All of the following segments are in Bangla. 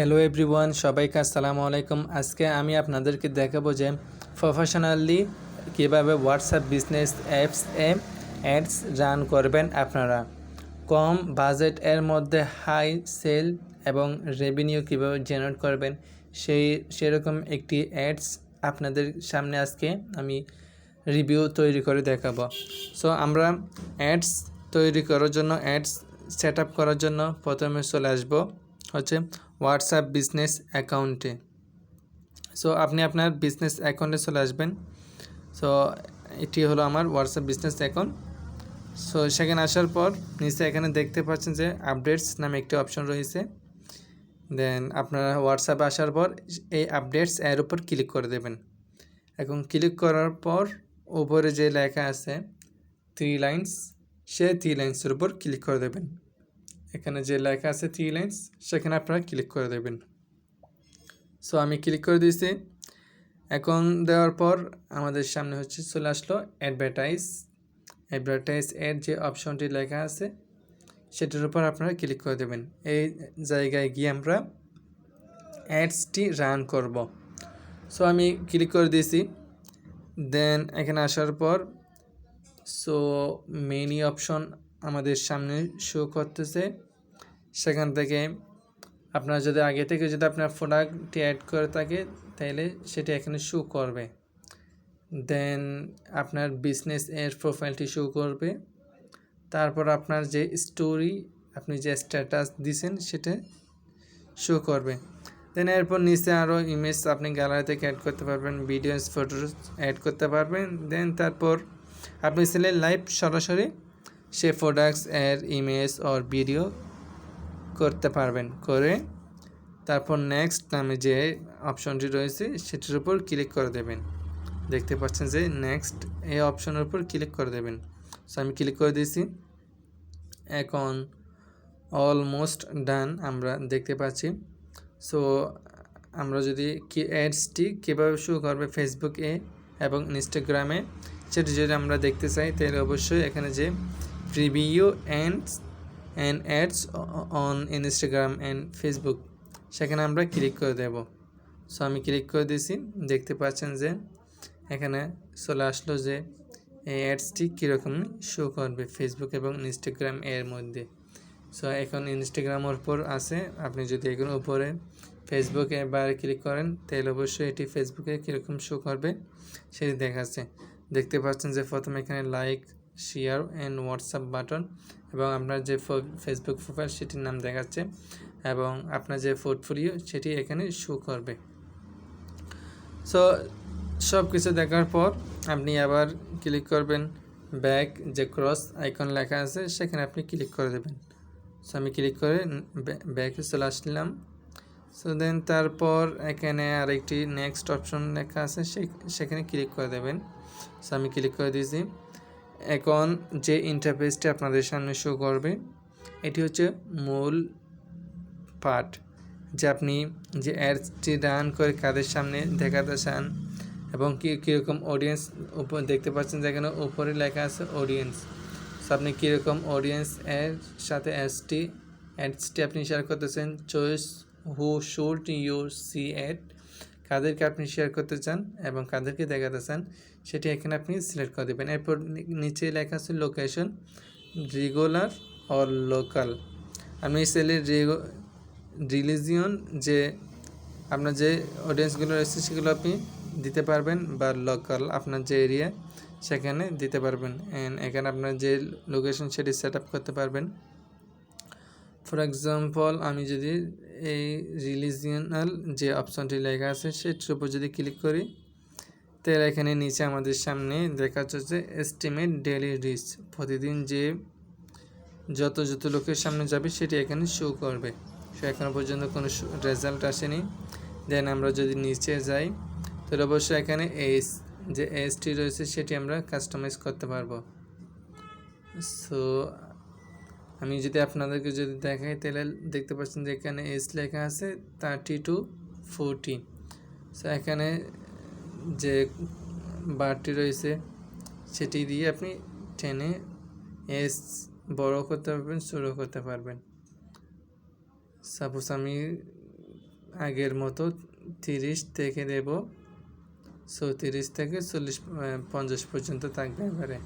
হ্যালো এভরিওয়ান সবাইকে আসসালামু আলাইকুম। আজকে আমি আপনাদেরকে দেখাবো যে প্রফেশনালি কীভাবে হোয়াটসঅ্যাপ বিজনেস অ্যাপস এ অ্যাডস রান করবেন আপনারা। কম বাজেট এর মধ্যে হাই সেল এবং রেভিনিউ কীভাবে জেনারেট করবেন, সেই সেরকম একটি অ্যাডস আপনাদের সামনে আজকে আমি রিভিউ তৈরি করে দেখাবো। সো আমরা অ্যাডস তৈরি করার জন্য অ্যাডস সেট আপ করার জন্য প্রথমে চলে আসব। হচ্ছে হোয়াটসঅ্যাপ বিজনেস অ্যাকাউন্টে। সো, আপনি আপনার বিজনেস অ্যাকাউন্টে চলে আসবেন। সো, এটি হলো আমার হোয়াটসঅ্যাপ বিজনেস অ্যাকাউন্ট। সো, সেখানে আসার পর নিচে এখানে দেখতে পাচ্ছেন যে আপডেটস নামে একটি অপশন রয়েছে। দেন, আপনারা হোয়াটসঅ্যাপে আসার পর এই আপডেটস এর উপর ক্লিক করে দেবেন। এখন ক্লিক করার পর উপরে যে লেখা আছে থ্রি লাইন্স সে থ্রি লাইন্সের উপর ক্লিক করে দেবেন। এখানে যে লেখা আছে থ্রি লাইন্স সেখানে আপনারা ক্লিক করে দেবেন। সো আমি ক্লিক করে দিয়েছি। এখন দেওয়ার পর আমাদের সামনে হচ্ছে চলে আসলো অ্যাডভার্টাইজ অ্যাডভার্টাইজ এর যে অপশনটি লেখা আছে, সেটার উপর আপনারা ক্লিক করে দেবেন। এই জায়গায় গিয়ে আমরা অ্যাডসটি রান করব। সো আমি ক্লিক করে দিয়েছি। দেন এখানে আসার পর সো মেনি অপশন আমাদের সামনে শো করতেছে। সেখান থেকে আপনার যদি আগে থেকে যদি আপনার প্রোডাক্টটি অ্যাড করে থাকে তাহলে সেটি এখানে শো করবে। দেন আপনার বিজনেস এর প্রোফাইলটি শো করবে। তারপর আপনার যে স্টোরি আপনি যে স্ট্যাটাস দিছেন, সেটা শো করবে। দেন এরপর নিচে আরও ইমেজ আপনি গ্যালারি থেকে অ্যাড করতে পারবেন ভিডিওস ফটোস অ্যাড করতে পারবেন। দেন তারপর আপনি চাইলে লাইভ সরাসরি সে প্রোডাক্টস এর ইমেজ ওর ভিডিও করতে পারবেন। করে তারপর নেক্সট নামে যে অপশনটি রয়েছে, সেটির উপর ক্লিক করে দেবেন। দেখতে পাচ্ছেন যে নেক্সট এই অপশনের উপর ক্লিক করে দেবেন। সো আমি ক্লিক করে দিয়েছি। এখন অলমোস্ট ডান আমরা দেখতে পাচ্ছি। সো আমরা যদি কি অ্যাডসটি কীভাবে শুরু করবে ফেসবুকে এবং ইনস্টাগ্রামে সেটি যদি আমরা দেখতে চাই, তাহলে অবশ্যই এখানে যে preview ands and ads on Instagram and Facebook সেখানে আমরা ক্লিক করে দেব। সো আমি ক্লিক করে দিয়েছি। দেখতে পাচ্ছেন যে এখানে চলে আসলো যে এই অ্যাডসটি কীরকম শো করবে ফেসবুক এবং ইনস্টাগ্রাম এর মধ্যে। সো এখন ইনস্টাগ্রামের উপর আছে। আপনি যদি এখন উপরে ফেসবুকে বাইরে ক্লিক করেন, তাহলে অবশ্যই এটি ফেসবুকে কীরকম শো করবে সেটি দেখাচ্ছে। দেখতে পাচ্ছেন যে প্রথমে এখানে like share and WhatsApp button এবং আপনার যে ফেসবুক প্রোফাইল সেটির নাম দেখাচ্ছে এবং আপনার যে পোর্টফোলিও সেটি এখানে শো করবে। সো সব কিছু দেখার পর আপনি আবার ক্লিক করবেন ব্যাক যে ক্রস আইকন লেখা আছে সেখানে আপনি ক্লিক করে দেবেন। সো আমি ক্লিক করে ব্যাকে চলে আসলাম। সো দেন তারপর এখানে আরেকটি নেক্সট অপশন লেখা আছে সেখানে ক্লিক করে দেবেন। সো আমি ক্লিক করে দিয়েছি। এখন যে ইন্টারফেসটি আপনাদের সামনে শো করবে, এটি হচ্ছে মূল পার্ট যে আপনি যে অ্যাডসটি রান করে কাদের সামনে দেখাতে চান এবং কী, কীরকম অডিয়েন্স উপর দেখতে পাচ্ছেন যেখানে উপরে লেখা আছে অডিয়েন্স সো আপনি কীরকম অডিয়েন্স এর সাথে অ্যাডসটি অ্যাডসটি আপনি শেয়ার করতেছেন choice who should you see ad কাদেরকে আপনি শেয়ার করতে চান এবং কাদেরকে দেখাতে চান, সেটি এখানে আপনি সিলেক্ট করে দেবেন। এরপর নিচে লেখা আছে লোকেশন রেগুলার অর লোকাল আপনি সেলে রিলিজিয়ন যে আপনার যে অডিয়েন্সগুলো রয়েছে, সেগুলো আপনি দিতে পারবেন বা লোকাল আপনার যে এরিয়া সেখানে দিতে পারবেন। অ্যান্ড এখানে আপনার যে লোকেশন সেটি সেট করতে পারবেন। ফর এক্সাম্পল আমি যদি এই রিলিজিয়ানাল যে অপশনটি লেখা আছে, সেটির উপর যদি ক্লিক করি, তাহলে এখানে নিচে আমাদের সামনে দেখা যাচ্ছে এস্টিমেট ডেলি রিচ প্রতিদিন যে যত যত লোকের সামনে যাবে, সেটি এখানে শো করবে। সো এখনও পর্যন্ত কোনো রেজাল্ট আসেনি। দেন আমরা যদি নিচে যাই, তাহলে অবশ্যই এখানে এস যে এসটি রয়েছে, সেটি আমরা কাস্টমাইজ করতে পারব। সো আমি যদি আপনাদেরকে যদি দেখাই, তাহলে দেখতে পাচ্ছেন যে এখানে এস লেখা আছে থার্টি টু ফোরটি সো এখানে যে বারটি রয়েছে, সেটি দিয়ে আপনি টেনে এস বড় করতে পারবেন, ছোটো করতে পারবেন। সাপোজ আমি আগের মতো তিরিশ থেকে দেব। সো তিরিশ থেকে চল্লিশ পঞ্চাশ পর্যন্ত থাকবে এবারে।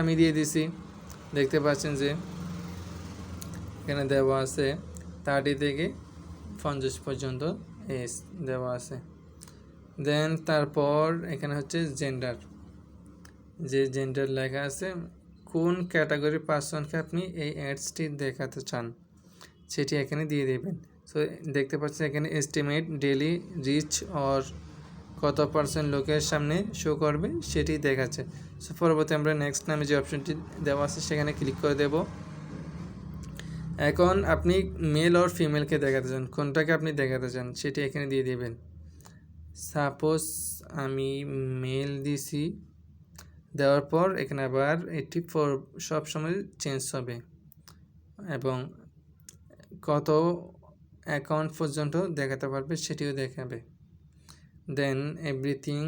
আমি দিয়ে দিছি। দেখতে পাচ্ছেন যে এখানে দেওয়া আছে থার্টি থেকে পঞ্চাশ পর্যন্ত এস দেওয়া আছে। দেন তারপর এখানে হচ্ছে জেন্ডার যে জেন্ডার লেখা আছে, কোন ক্যাটাগরির পার্সনকে আপনি এই অ্যাডসটি দেখাতে চান, সেটি এখানে দিয়ে দেবেন। সো দেখতে পাচ্ছেন এখানে এস্টিমেট ডেলি রিচ অর কত পার্সেন্ট লোকের সামনে শো করবে সেটি দেখাচ্ছে। সো পরবর্তী আমরা নেক্সট নামে যে অপশনটি দেওয়া আছে সেখানে ক্লিক করে দেব। এখন আপনি মেল অর ফিমেলকে দেখাতে চান, কোনটাকে আপনি দেখাতে চান সেটি এখানে দিয়ে দেবেন। সাপোজ আমি মেল দিছি, দেওয়ার পর এখানে আবার এটি ফর সব সময় চেঞ্জ হবে। এবং কত অ্যাকাউন্ট পর্যন্ত দেখাতে পারবে সেটিও দেখাবে। দেন এভরিথিং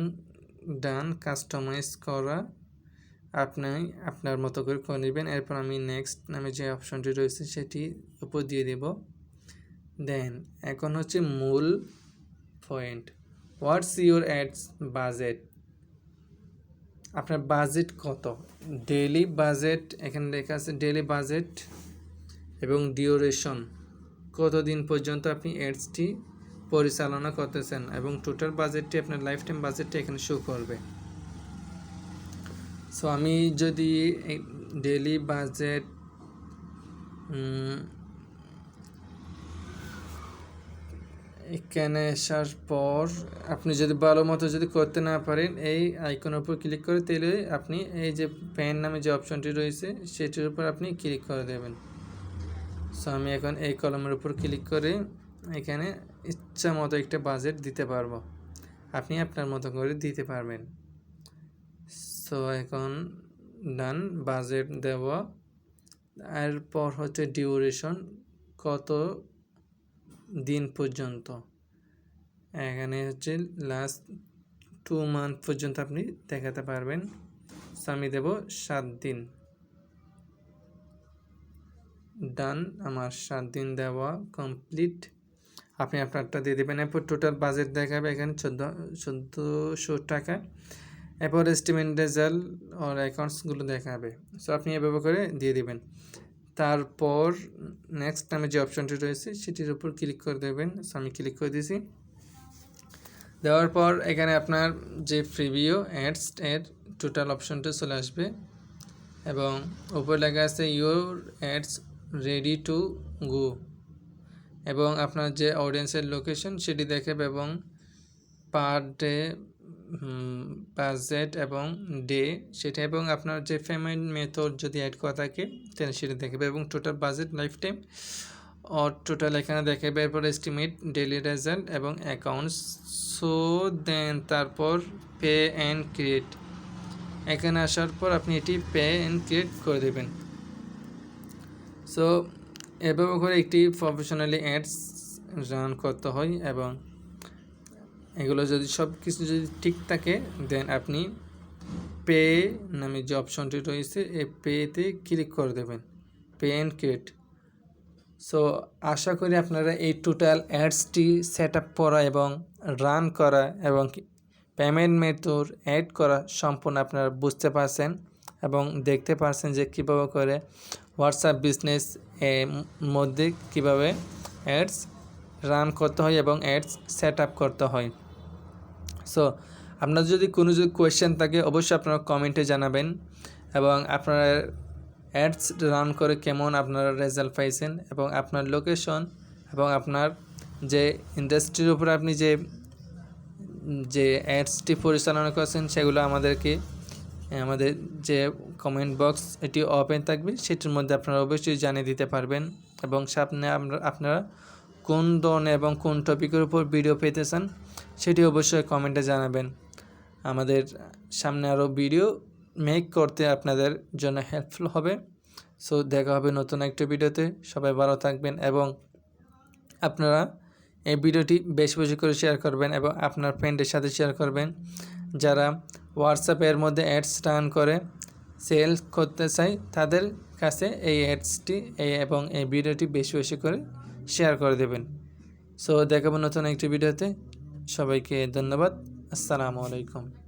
ডান, কাস্টমাইজ করা। আপনি আপনার মতো করে করে নেবেন। এরপর আমি নেক্সট নামে যে অপশনটি রয়েছে, সেটি উপর দিয়ে দেব। দেন, এখন হচ্ছে মূল point. What's your ads budget? আপনার বাজেট কত? ডেইলি বাজেট, এখানে লেখা আছে ডেলি বাজেট এবং ডিউরেশন। কতদিন পর্যন্ত আপনি অ্যাডসটি পরিচালনা করতেছেন এবং টোটাল বাজেটটি আপনার লাইফ টাইম বাজেটটি এখানে শো করবে। সো আমি যদি ডেইলি বাজেট এখানে আসার পর আপনি যদি ভালো মতো যদি করতে না পারেন, এই আইকনের উপর ক্লিক করে তাহলে আপনি এই যে পেন নামে যে অপশনটি রয়েছে, সেটির উপর আপনি ক্লিক করে দেবেন। সো আমি এখন এই কলমের উপর ক্লিক করে এখানে ইচ্ছা মতো একটা বাজেট দিতে পারব। আপনি আপনার মতো করে দিতে পারবেন। সো এখন ডান বাজেট দেওয়া এরপর হচ্ছে ডিউরেশন কত দিন পর্যন্ত? এখানে হচ্ছে লাস্ট টু মান্থ পর্যন্ত আপনি দেখাতে পারবেন। আমি দেব সাত দিন। ডান আমার সাত দিন দেওয়া কমপ্লিট আপনি আপনারটা দিয়ে দেবেন। এরপর টোটাল বাজেট দেখাবে এখানে চোদ্দ, চোদ্দোশো টাকা। এরপর এস্টিমেট রেজাল্ট ওর অ্যাকাউন্টসগুলো দেখাবে। সো আপনি এভাবে করে দিয়ে দিবেন। তারপর নেক্সট নামে যে অপশনটি রয়েছে, সেটির উপর ক্লিক করে দেবেন। সো আমি ক্লিক করে দিয়েছি। দেওয়ার পর এখানে আপনার যে প্রিভিউ অ্যাডস এর টোটাল অপশনটা চলে আসবে। এবং উপরে লেখা আছে your ads ready to go এবং আপনার যে অডিয়েন্সের লোকেশন সেটি দেখাবে এবং পার ডে বাজেট এবং ডে সেটা এবং আপনার যে পেমেন্ট মেথড যদি অ্যাড করা থাকে তাহলে সেটা দেখাবে এবং টোটাল বাজেট লাইফ টাইম ও টোটাল এখানে দেখাবে, এরপর এস্টিমেট ডেলি রেজাল্ট এবং অ্যাকাউন্টস সো দেন তারপর পে অ্যান্ড ক্রিয়েট এখানে আসার পর আপনি এটি পে অ্যান্ড ক্রিয়েট করে দেবেন। সো এভাবে করে একটি প্রফেশনালি অ্যাডস রান করতে হয় এবং এগুলো যদি সব কিছু যদি ঠিক থাকে দেন আপনি পে নামে যে অপশনটি রয়েছে, এই পেতে ক্লিক করে দেবেন। পে অ্যান্ড ক্রিয়েট সো আশা করি আপনারা এই টোটাল অ্যাডসটি সেট আপ করা এবং রান করা এবং পেমেন্ট মেথড অ্যাড করা সম্পূর্ণ আপনারা বুঝতে পারছেন এবং দেখতে পারছেন যে কীভাবে করে হোয়াটসঅ্যাপ বিজনেস মধ্যে কীভাবে অ্যাডস রান করতে হয় এবং অ্যাডস সেট আপ করতে হয়। সো, আপনার যদি কোনো যদি কোয়েশ্চেন থাকে, অবশ্যই আপনারা কমেন্টে জানাবেন এবং আপনারা অ্যাডস রান করে কেমন আপনারা রেজাল্ট পাইছেন এবং আপনার লোকেশন এবং আপনার যে ইন্ডাস্ট্রির উপর আপনি যে যে অ্যাডসটি পরিচালনা করছেন, সেগুলো আমাদেরকে আমাদের যে কমেন্ট বক্স এটি ওপেন থাকবে, সেটির মধ্যে আপনারা অবশ্যই জানিয়ে দিতে পারবেন। এবং সামনে আমরা, আপনারা কোন ধরনের এবং কোন টপিকের উপর ভিডিও পেতে চান, সেটি অবশ্যই কমেন্টে জানাবেন। আমাদের সামনে আরও ভিডিও মেক করতে আপনাদের জন্য হেল্পফুল হবে। সো দেখা হবে নতুন একটা ভিডিওতে সবাই ভালো থাকবেন এবং আপনারা এই ভিডিওটি বেশি বেশি করে শেয়ার করবেন এবং আপনার ফ্রেন্ডের সাথে শেয়ার করবেন। যারা হোয়াটসঅ্যাপের মধ্যে অ্যাডস রান করে সেল করতে চাই তাদের কাছে এই অ্যাডসটি এই এবং এই ভিডিওটি বেশি বেশি করে শেয়ার করে দেবেন। সো দেখাবো নতুন একটি ভিডিওতে সবাইকে ধন্যবাদ। আসসালামু আলাইকুম।